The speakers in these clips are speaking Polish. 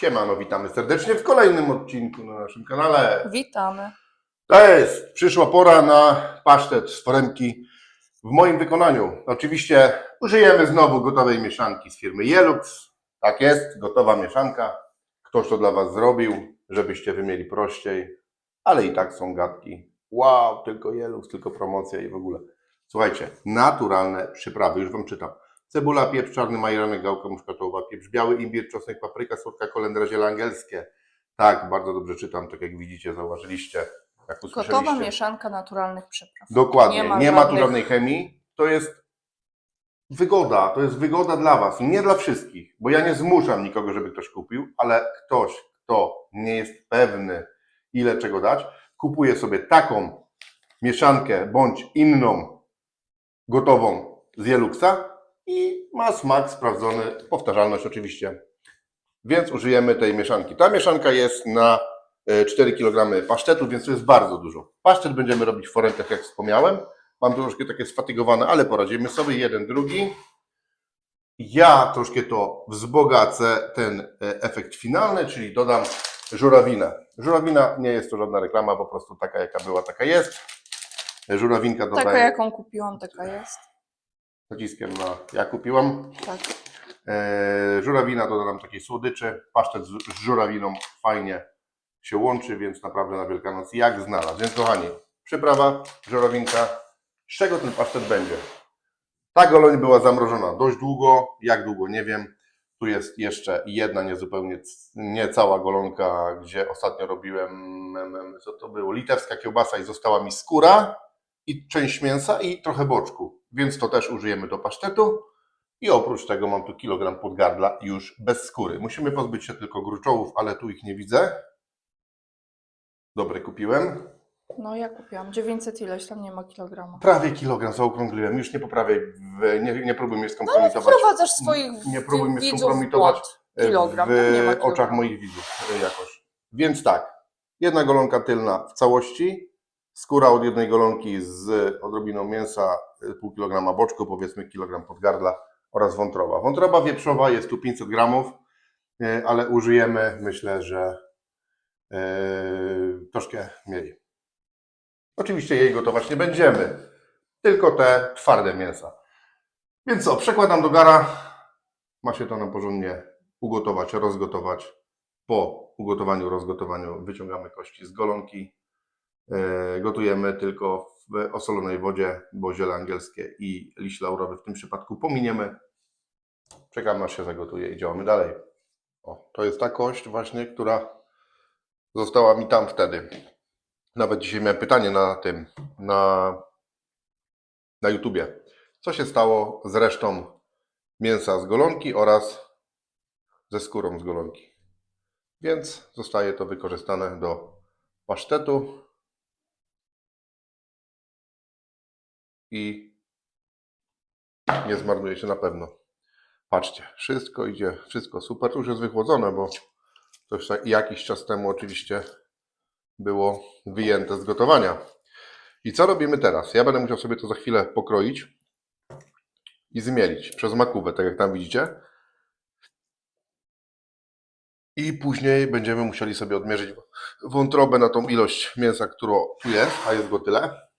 Siemano, witamy serdecznie w kolejnym odcinku na naszym kanale. Witamy. To jest, przyszła pora na pasztet z foremki w moim wykonaniu. Oczywiście użyjemy znowu gotowej mieszanki z firmy Jelux. Tak jest, gotowa mieszanka. Ktoś to dla Was zrobił, żebyście wy mieli prościej, ale i tak są gadki. Wow, tylko Jelux, tylko promocja i w ogóle. Słuchajcie, naturalne przyprawy, już Wam czytam. Cebula, pieprz czarny, majeranek, gałka muszkatowa, pieprz biały, imbir, czosnek, papryka, słodka kolendra, ziele angielskie. Tak, bardzo dobrze czytam, tak jak widzicie, zauważyliście, jak. Gotowa mieszanka naturalnych przypraw. Dokładnie, Nie nie ma ma, tu żadnej chemii. To jest wygoda, to jest wygoda dla Was nie dla wszystkich, bo ja nie zmuszam nikogo, żeby ktoś kupił, ale ktoś, kto nie jest pewny, ile czego dać, kupuje sobie taką mieszankę bądź inną gotową z Jeluxa i ma smak sprawdzony, powtarzalność oczywiście. Więc użyjemy tej mieszanki. Ta mieszanka jest na e, 4 kg pasztetu, więc to jest bardzo dużo. Pasztet będziemy robić w foremkach, jak wspomniałem. Mam troszkę takie sfatygowane, ale poradzimy sobie. Jeden, drugi. Ja troszkę to wzbogacę, ten e, efekt finalny, czyli dodam żurawinę. Żurawina nie jest to żadna reklama, po prostu taka jaka była, taka jest. Żurawinka dodaję Taka jaką kupiłam, taka jest. Naciskiem na ja kupiłam. Tak. E, żurawina dodam takiej słodyczy. Pasztet z, z żurawiną fajnie się łączy, więc naprawdę na Wielkanoc jak znalazł. Więc kochani, przyprawa, żurawinka. Z czego ten pasztet będzie? Ta goloń była zamrożona dość długo. Jak długo, nie wiem. Tu jest jeszcze jedna niezupełnie, c- nie cała golonka, gdzie ostatnio robiłem, em, em, co to było, litewska kiełbasa i została mi skóra i część mięsa i trochę boczku. Więc to też użyjemy do pasztetu. I oprócz tego mam tu kilogram podgardla już bez skóry. Musimy pozbyć się tylko gruczołów, ale tu ich nie widzę. Dobre kupiłem. No ja kupiłam 900 ileś, tam nie ma kilograma. Prawie kilogram zaokrągliłem. Już nie poprawiaj, w- nie, nie próbuj mnie skompromitować. Wprowadzasz swoich Nie próbuj mnie widzów w skompromitować błąd. Kilogram, w tam nie ma oczach kilograma. moich widzów e, jakoś. Więc tak, jedna golonka tylna w całości, skóra od jednej golonki z odrobiną mięsa, e, pół kilograma boczku, powiedzmy kilogram podgardla oraz wątroba. Wątroba wieprzowa jest tu 500 gramów, e, ale użyjemy, myślę, że e, troszkę mniej. Oczywiście jej gotować nie będziemy, tylko te twarde mięsa. Więc co, przekładam do gara. Ma się to nam porządnie ugotować, rozgotować. Po ugotowaniu, rozgotowaniu wyciągamy kości z golonki. E, Gotujemy tylko w osolonej wodzie, bo ziele angielskie i liść laurowy w tym przypadku pominiemy. Czekamy aż się zagotuje i działamy dalej. O, to jest ta kość właśnie, która została mi tam wtedy. Nawet dzisiaj miałem pytanie na tym, na, na YouTubie. Co się stało z resztą mięsa z golonki oraz ze skórą z golonki. Więc zostaje to wykorzystane do pasztetu i nie zmarnuje się na pewno. Patrzcie, wszystko idzie, wszystko super. Tu już jest wychłodzone, bo to już jakiś czas temu oczywiście było wyjęte z gotowania. I co robimy teraz? Ja będę musiał sobie to za chwilę pokroić i zmielić przez makówę, tak jak tam widzicie. I później będziemy musieli sobie odmierzyć wątrobę na tą ilość mięsa, którą tu jest, a jest go tyle.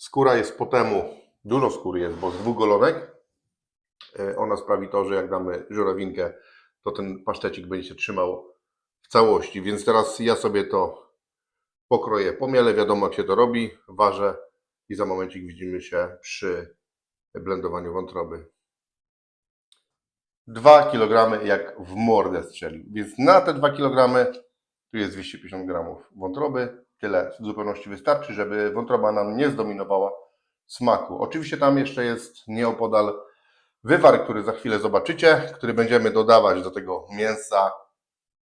Skóra jest po temu, dużo skóry jest, bo z dwóch golonek. E, Ona sprawi to, że jak damy żurawinkę, to ten pasztecik będzie się trzymał w całości. Więc teraz ja sobie to pokroję, pomielę, wiadomo jak się to robi, ważę i za momencik widzimy się przy blendowaniu wątroby. 2 kg jak w mordę strzelił. Więc na te 2 kg tu jest 250 gramów wątroby. Tyle w zupełności wystarczy, żeby wątroba nam nie zdominowała smaku. Oczywiście tam jeszcze jest nieopodal wywar, który za chwilę zobaczycie, który będziemy dodawać do tego mięsa,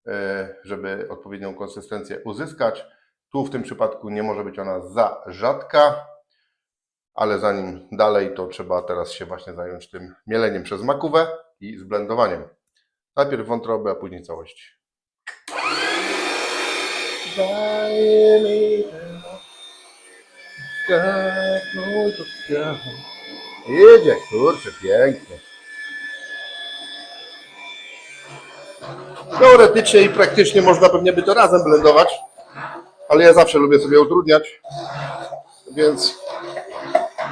e, żeby odpowiednią konsystencję uzyskać. Tu w tym przypadku nie może być ona za rzadka, ale zanim dalej, to trzeba teraz się właśnie zająć tym mieleniem przez makówę i zblendowaniem. Najpierw wątrobę, a później całość. Jedzie, kurczę, pięknie. Teoretycznie i praktycznie można pewnie by to razem blendować, ale ja zawsze lubię sobie utrudniać, więc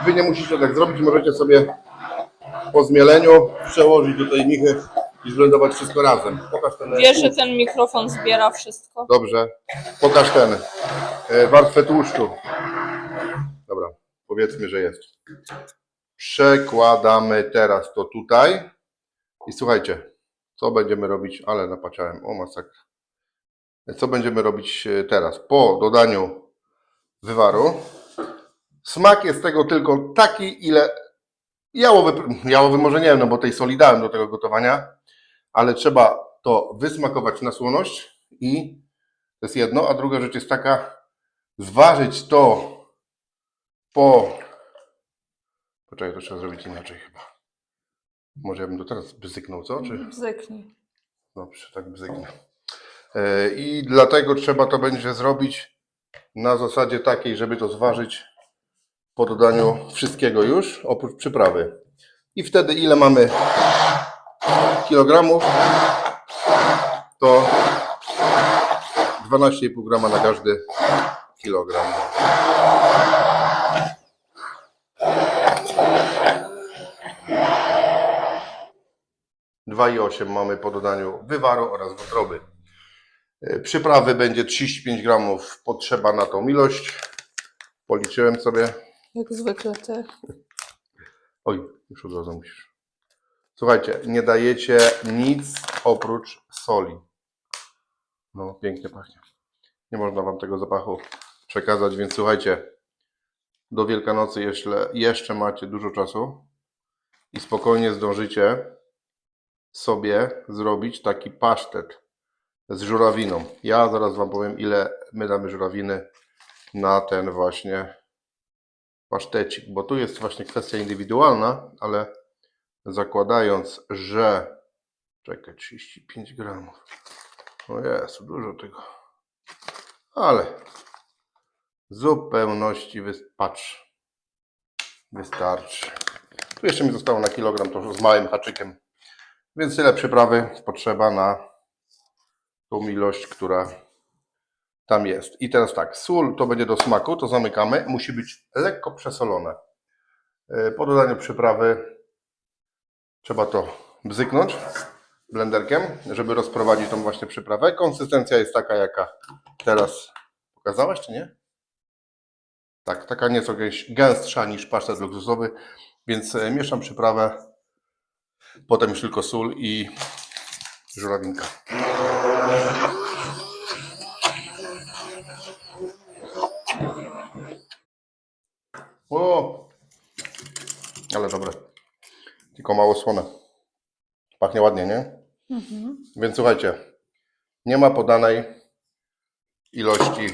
wy nie musicie tak zrobić, możecie sobie po zmieleniu przełożyć do tej michy i zblendować wszystko razem. Pokaż ten Wiesz, że ten mikrofon zbiera wszystko? Dobrze. Pokaż ten e, warstwę tłuszczu. Dobra, powiedzmy, że jest. Przekładamy teraz to tutaj. I słuchajcie, co będziemy robić, ale napaciałem, o masakra. Co będziemy robić e, teraz? Po dodaniu wywaru. Smak jest tego tylko taki, ile jałowy, jałowy może nie wiem, no bo tej soli dałem do tego gotowania, ale trzeba to wysmakować na słoność i to jest jedno, a druga rzecz jest taka, zważyć to po... Poczekaj, to trzeba zrobić inaczej chyba. Może ja bym to teraz bzyknął, co? Czy... Bzyknij. Dobrze, tak bzyknę. E, I dlatego trzeba to będzie zrobić na zasadzie takiej, żeby to zważyć po dodaniu wszystkiego już, oprócz przyprawy. I wtedy ile mamy kilogramów, to 12,5 grama na każdy kilogram. Dwa i osiem mamy po dodaniu wywaru oraz wątroby. E, Przyprawy będzie 35 gramów potrzeba na tą ilość. Policzyłem sobie. Jak zwykle ty. Oj, już od razu musisz. Słuchajcie, nie dajecie nic oprócz soli. No, pięknie pachnie. Nie można Wam tego zapachu przekazać, więc słuchajcie, do Wielkanocy jeszcze, jeszcze macie dużo czasu i spokojnie zdążycie sobie zrobić taki pasztet z żurawiną. Ja zaraz Wam powiem, ile my damy żurawiny na ten właśnie pasztecik, bo tu jest właśnie kwestia indywidualna, ale zakładając, że czekaj, 35 gramów. O jest, dużo tego. Ale w zupełności wystarczy. Wystarczy. Tu jeszcze mi zostało na kilogram, to z małym haczykiem. Więc tyle przyprawy potrzeba na tą ilość, która tam jest. I teraz tak, sól to będzie do smaku, to zamykamy. Musi być lekko przesolone. Yy, Po dodaniu przyprawy trzeba to bzyknąć blenderkiem, żeby rozprowadzić tą właśnie przyprawę. Konsystencja jest taka, jaka teraz pokazałaś, czy nie? Tak, taka nieco gęstsza niż pasztet luksusowy, więc e, mieszam przyprawę, potem już tylko sól i żurawinka. O! Ale dobre. Tylko mało słone. Pachnie ładnie, nie? Mhm. Więc słuchajcie, nie ma podanej ilości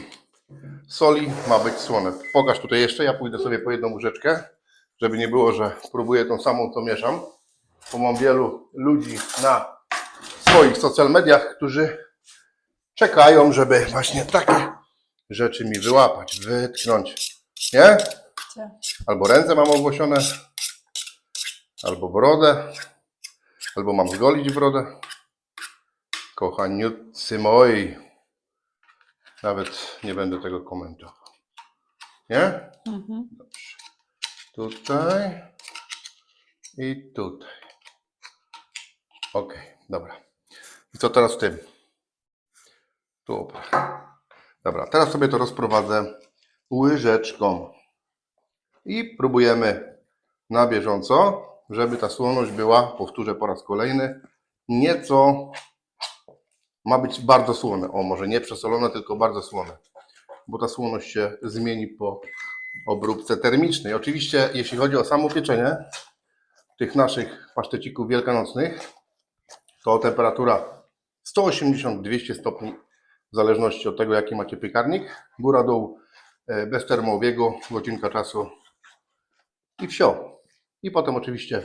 soli, ma być słone. Pokaż tutaj jeszcze, ja pójdę sobie po jedną łyżeczkę, żeby nie było, że próbuję tą samą, co mieszam. Bo mam wielu ludzi na swoich social mediach, którzy czekają, żeby właśnie takie rzeczy mi wyłapać, wytknąć. Nie? Albo ręce mam owłosione, albo brodę, albo mam zgolić brodę. Kochaniutcy moi. Nawet nie będę tego komentował. Nie? Mhm. Tutaj i tutaj. Ok, dobra. I co teraz w tym? Tu opra. Dobra, teraz sobie to rozprowadzę łyżeczką. I próbujemy na bieżąco, żeby ta słoność była, powtórzę po raz kolejny, nieco ma być bardzo słone. O, może nie przesolone, tylko bardzo słone. Bo ta słoność się zmieni po obróbce termicznej. Oczywiście, jeśli chodzi o samo pieczenie tych naszych pasztecików wielkanocnych, to temperatura 180-200 stopni, w zależności od tego, jaki macie piekarnik. Góra, dół, e, bez termoobiegu, godzinka czasu i wsio. I potem oczywiście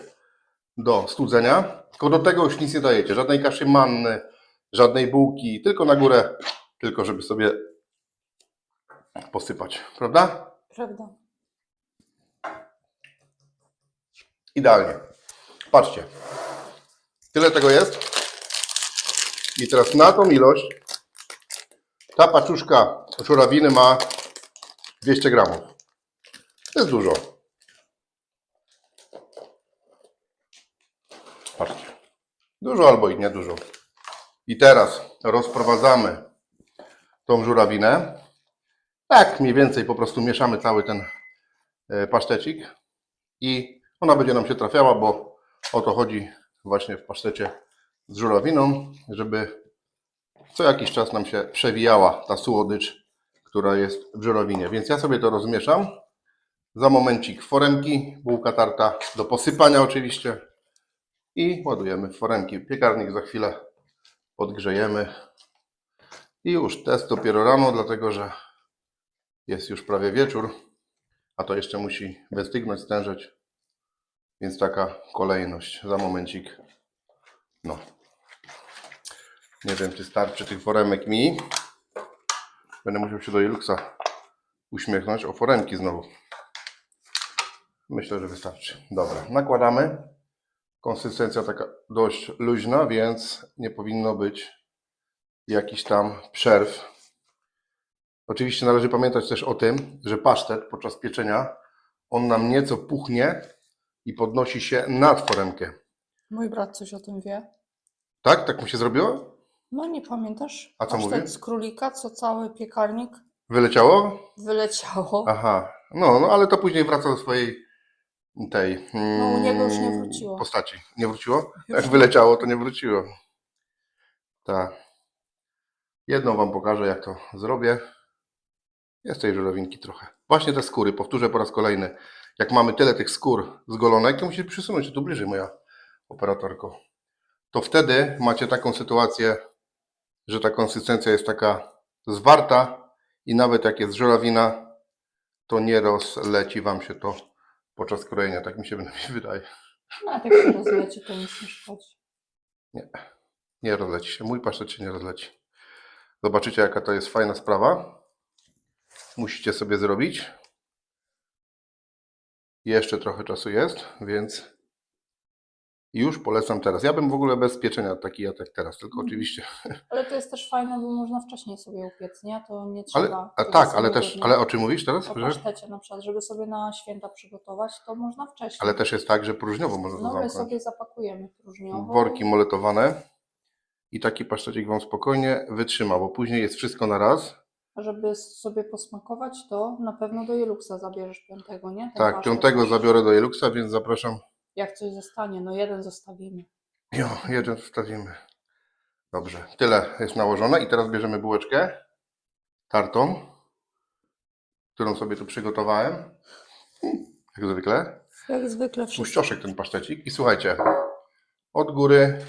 do studzenia. Tylko do tego już nic nie dajecie. Żadnej kaszy manny, żadnej bułki, tylko na górę, tylko żeby sobie posypać. Prawda? Prawda. Idealnie. Patrzcie. Tyle tego jest. I teraz na tą ilość ta paczuszka żurawiny ma 200 gramów. To jest dużo. Patrzcie. Dużo albo i nie dużo. I teraz rozprowadzamy tą żurawinę. Tak, mniej więcej po prostu mieszamy cały ten e, pasztecik i ona będzie nam się trafiała, bo o to chodzi właśnie w pasztecie z żurawiną, żeby co jakiś czas nam się przewijała ta słodycz, która jest w żurawinie. Więc ja sobie to rozmieszam. Za momencik foremki, bułka tarta do posypania oczywiście i ładujemy w foremki. Piekarnik za chwilę podgrzejemy i już test dopiero rano, dlatego że jest już prawie wieczór, a to jeszcze musi wystygnąć, stężeć. Więc taka kolejność. Za momencik. No. Nie wiem, czy starczy tych foremek mi. Będę musiał się do Iluxa uśmiechnąć. O foremki znowu. Myślę, że wystarczy. Dobra, nakładamy. Konsystencja taka dość luźna, więc nie powinno być jakichś tam przerw. Oczywiście należy pamiętać też o tym, że pasztet podczas pieczenia on nam nieco puchnie i podnosi się nad foremkę. Mój brat coś o tym wie. Tak? Tak mu się zrobiło? No nie pamiętasz? A co Pasztet mówi? z królika, co cały piekarnik Wyleciało? wyleciało. Aha. No, no ale to później wraca do swojej tej No, u niego już nie mm, wróciło. postaci. Nie wróciło? Jak wyleciało, to nie wróciło. Tak. Jedną Wam pokażę, jak to zrobię. Jest tej żurawinki trochę. Właśnie te skóry, powtórzę po raz kolejny. Jak mamy tyle tych skór zgolonek, to musisz przysunąć się tu bliżej, moja operatorko. To wtedy macie taką sytuację, że ta konsystencja jest taka zwarta i nawet jak jest żurawina, to nie rozleci Wam się to podczas krojenia. Tak mi się wydaje. No, a tak się rozleci, to nic nie szkodzi. Nie rozleci się. Mój pasztet się nie rozleci. Zobaczycie, jaka to jest fajna sprawa. Musicie sobie zrobić. Jeszcze trochę czasu jest, więc już polecam teraz. Ja bym w ogóle bez pieczenia taki jadł jak teraz, tylko Mhm. oczywiście. Ale to jest też fajne, bo można wcześniej sobie upiec, nie? To nie Ale, trzeba. a wtedy tak, ale też, ale o czym mówisz teraz? O pasztecie na przykład, żeby sobie na święta przygotować, to można wcześniej. Ale też jest tak, że próżniowo można to No my zamknąć. sobie zapakujemy próżniowo. Worki moletowane i taki pasztecik Wam spokojnie wytrzyma, bo później jest wszystko na raz. A żeby sobie posmakować, to na pewno do Jeluxa zabierzesz piątego, nie? Ten Tak, piątego zabiorę do Jeluxa, więc zapraszam Jak coś zostanie, no jeden zostawimy. Jo, jeden wstawimy. Dobrze, tyle jest nałożone i teraz bierzemy bułeczkę tartą, którą sobie tu przygotowałem. Jak zwykle. Jak zwykle wszystko. Puścioszek ten pasztecik. I słuchajcie, od góry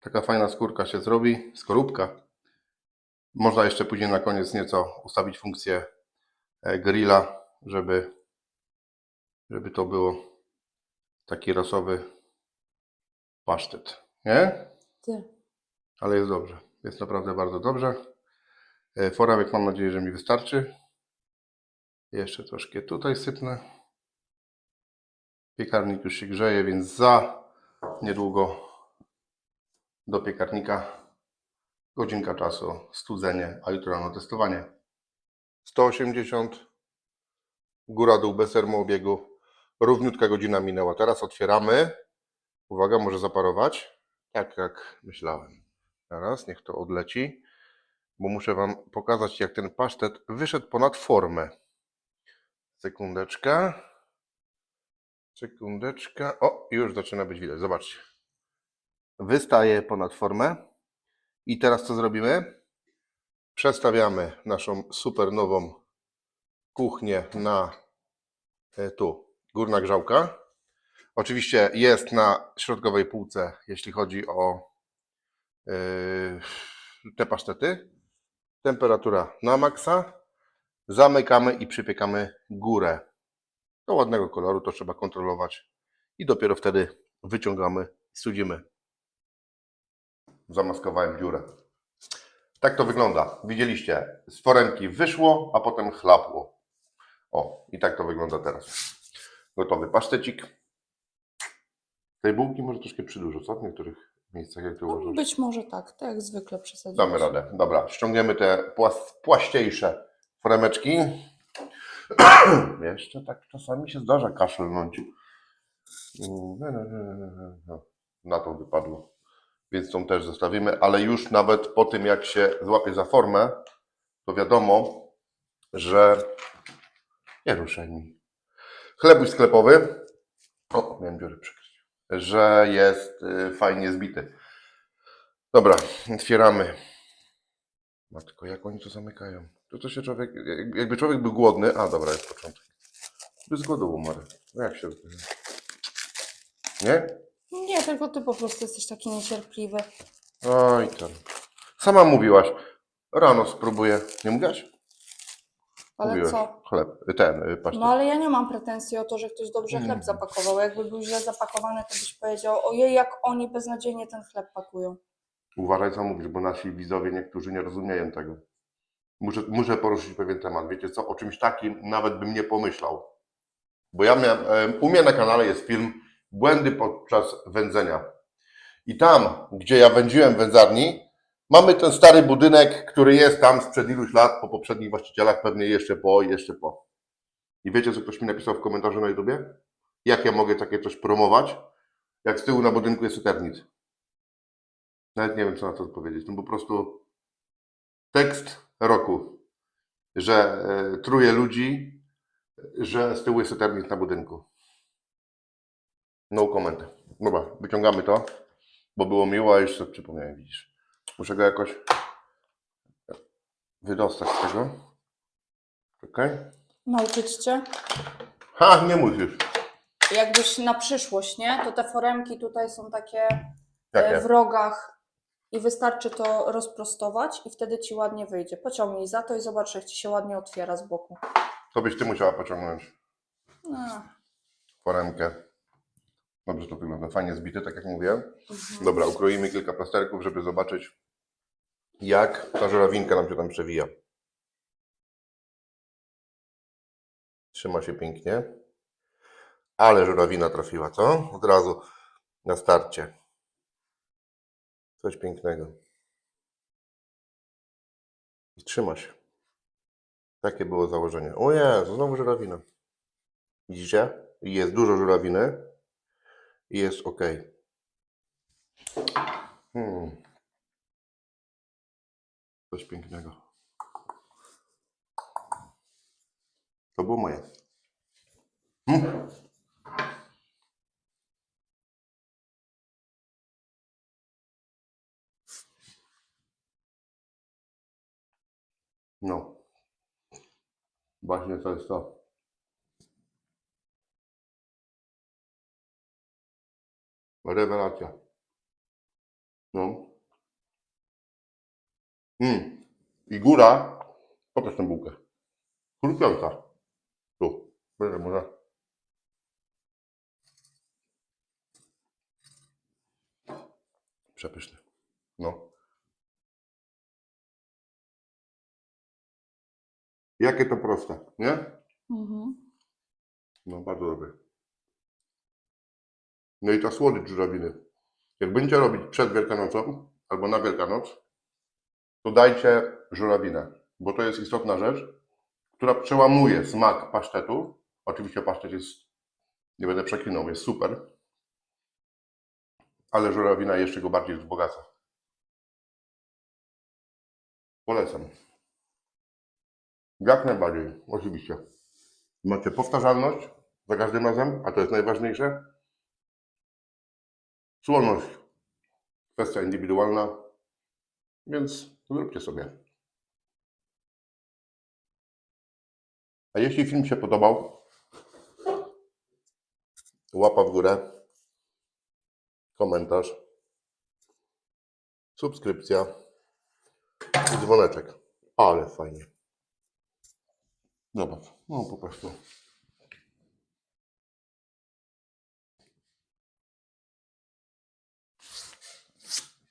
taka fajna skórka się zrobi, skorupka. Można jeszcze później na koniec nieco ustawić funkcję e, grilla, żeby, żeby to było taki rasowy pasztet. Nie? Ty. Ale jest dobrze. Jest naprawdę bardzo dobrze. E, Foremek mam nadzieję, że mi wystarczy. Jeszcze troszkę tutaj sypnę. Piekarnik już się grzeje, więc za niedługo do piekarnika godzinka czasu, studzenie, a jutro rano testowanie. 180 góra dół bez termoobiegu. Równiutka godzina minęła. Teraz otwieramy. Uwaga, może zaparować. Tak jak myślałem. Teraz niech to odleci, bo muszę Wam pokazać, jak ten pasztet wyszedł ponad formę. Sekundeczka. Sekundeczka. O, już zaczyna być widać. Zobaczcie. Wystaje ponad formę. I teraz co zrobimy? Przestawiamy naszą super nową kuchnię na e, tu, górna grzałka. Oczywiście jest na środkowej półce, jeśli chodzi o yy, te pasztety. Temperatura na maksa. Zamykamy i przypiekamy górę. Do ładnego koloru to trzeba kontrolować. I dopiero wtedy wyciągamy i studzimy. Zamaskowałem dziurę. Tak to wygląda. Widzieliście, z foremki wyszło, a potem chlapło. O, i tak to wygląda teraz. Gotowy pasztecik. Tej bułki może troszkę przydużo, co? W niektórych miejscach, jak to No, uważasz? być może tak, tak jak zwykle przesadziłeś. Damy radę. Dobra, ściągniemy te płas, płaściejsze foremeczki. Jeszcze tak czasami się zdarza kaszlnąć. No, no, no. Na to wypadło. Więc tą też zostawimy, ale już nawet po tym, jak się złapie za formę, to wiadomo, że nie ruszaj mi. Chlebuś sklepowy. O, miałem dziurę przykryć. Że jest y, fajnie zbity. Dobra, otwieramy. Matko, jak oni to zamykają? To to się człowiek, jak- jakby człowiek był głodny, a dobra, jest początek. By z głodu umarł. No jak się... Nie? Nie, tylko ty po prostu jesteś taki niecierpliwy. Oj tam. Sama mówiłaś. Rano spróbuję. Nie mówiłaś? Ale Mówiłaś. co? Chleb. Ten, y, pasztet. No ale ja nie mam pretensji o to, że ktoś dobrze Mm. chleb zapakował. Jakby był źle zapakowany, to byś powiedział, ojej, jak oni beznadziejnie ten chleb pakują. Uważaj co mówisz, bo nasi widzowie niektórzy nie rozumieją tego. Muszę, muszę poruszyć pewien temat. Wiecie co? O czymś takim nawet bym nie pomyślał. Bo ja miałem, u mnie na kanale jest film Błędy podczas wędzenia. I tam, gdzie ja wędziłem w wędzarni, mamy ten stary budynek, który jest tam sprzed iluś lat, po poprzednich właścicielach, pewnie jeszcze po, jeszcze po. I wiecie, co ktoś mi napisał w komentarzu na YouTubie? Jak ja mogę takie coś promować, jak z tyłu na budynku jest Eternit? Nawet nie wiem, co na to odpowiedzieć. No po prostu tekst roku, że e, truje ludzi, że z tyłu jest Eternit na budynku. No comment. Dobra, wyciągamy to, bo było miło, a sobie przypomniałem, widzisz. Muszę go jakoś wydostać z tego. Czekaj. Nauczyć cię? Ha, nie musisz. Jakbyś na przyszłość, nie? To te foremki tutaj są takie e, Jakie? w rogach i wystarczy to rozprostować i wtedy ci ładnie wyjdzie. Pociągnij za to i zobacz, jak ci się ładnie otwiera z boku. To byś ty musiała pociągnąć No. foremkę. Dobrze to wygląda. Fajnie zbity, tak jak mówiłem. Mhm. Dobra, ukroimy kilka plasterków, żeby zobaczyć, jak ta żurawinka nam się tam przewija. Trzyma się pięknie. Ale żurawina trafiła, co? Od razu na starcie. Coś pięknego. I trzyma się. Takie było założenie. O Jezu, znowu żurawina. Widzicie? Jest dużo żurawiny. I jest ok. Hmm. Coś pięknego. To było moje. Hmm. No. Właśnie to jest to. Rewelacja. No. Mm. I góra, pokaż tę bułkę. Chrupiąca. Tu, będę może. Przepyszny. No. Jakie to proste, nie? Mhm. No, bardzo dobre. No i ta słodycz żurawiny. Jak będziecie robić przed Wielkanocą albo na Wielkanoc, to dajcie żurawinę, bo to jest istotna rzecz, która przełamuje smak pasztetu. Oczywiście pasztet jest, nie będę przeklinał, jest super, ale żurawina jeszcze go bardziej wzbogaca. Polecam. Jak najbardziej, oczywiście. Macie powtarzalność za każdym razem, a to jest najważniejsze. Słonność, kwestia indywidualna, więc zróbcie sobie. A jeśli film się podobał, łapa w górę, komentarz, subskrypcja i dzwoneczek. Ale fajnie. Zobacz, no po prostu.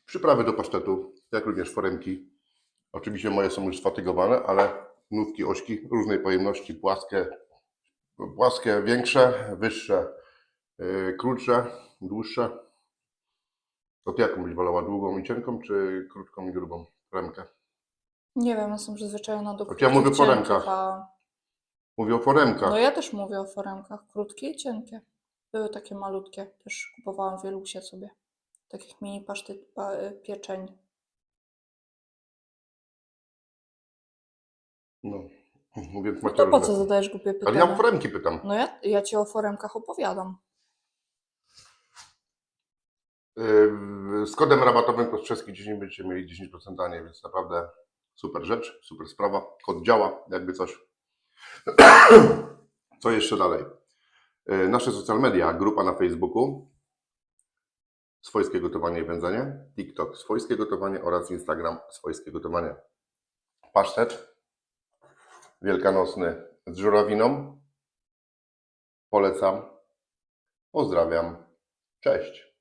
Przyprawy do pasztetu, jak również foremki. Oczywiście moje są już sfatygowane, ale nówki, ośki różnej pojemności, płaskie, płaskie większe, wyższe, yy, krótsze, dłuższe. To ty jaką byś wolała? Długą i cienką, czy krótką i grubą foremkę? Nie wiem, jestem przyzwyczajona do Choć ja mówię o foremkach. a... Mówię o foremkach. No ja też mówię o foremkach, krótkie i cienkie. Były takie malutkie, też kupowałam w Wielusie sobie. Takich mini pasztet, pa, y, pieczeń. No. Więc No to po co zadajesz głupie Ale pytania? ja o foremki pytam. No ja, ja ci o foremkach opowiadam. Yy, Z kodem rabatowym Kostrzewski 10 będziecie mieli 10% taniej, więc naprawdę super rzecz, super sprawa. Kod działa, jakby coś. Co jeszcze dalej? Yy, Nasze social media, grupa na Facebooku, swojskie gotowanie i wędzenie, TikTok, swojskie gotowanie oraz Instagram, swojskie gotowanie. Pasztet wielkanocny z żurawiną. Polecam. Pozdrawiam. Cześć.